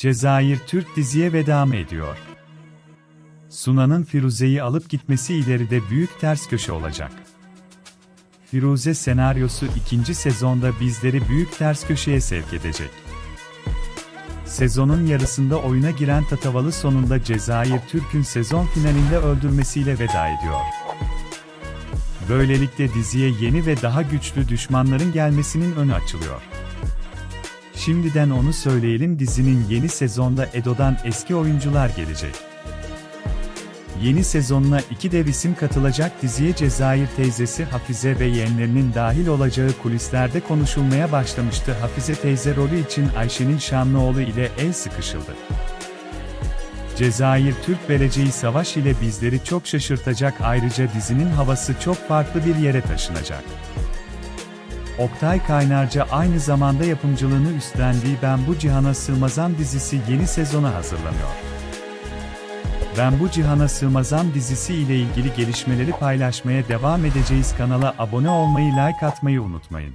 Cezayir Türk diziye veda mı ediyor? Sunan'ın Firuze'yi alıp gitmesi ileride büyük ters köşe olacak. Firuze senaryosu ikinci sezonda bizleri büyük ters köşeye sevk edecek. Sezonun yarısında oyuna giren Tatavalı sonunda Cezayir Türk'ün sezon finalinde öldürmesiyle veda ediyor. Böylelikle diziye yeni ve daha güçlü düşmanların gelmesinin önü açılıyor. Şimdiden onu söyleyelim dizinin yeni sezonda Edo'dan eski oyuncular gelecek. Yeni sezonuna iki dev isim katılacak diziye Cezayir teyzesi Hafize ve yeğenlerinin dahil olacağı kulislerde konuşulmaya başlamıştı. Hafize teyze rolü için Ayşe'nin Şanlıoğlu ile el sıkışıldı. Cezayir Türk vereceği savaş ile bizleri çok şaşırtacak ayrıca dizinin havası çok farklı bir yere taşınacak. Oktay Kaynarca aynı zamanda yapımcılığını üstlendiği Ben Bu Cihana Sığmazam dizisi yeni sezona hazırlanıyor. Ben Bu Cihana Sığmazam dizisi ile ilgili gelişmeleri paylaşmaya devam edeceğiz. Kanala abone olmayı, like atmayı unutmayın.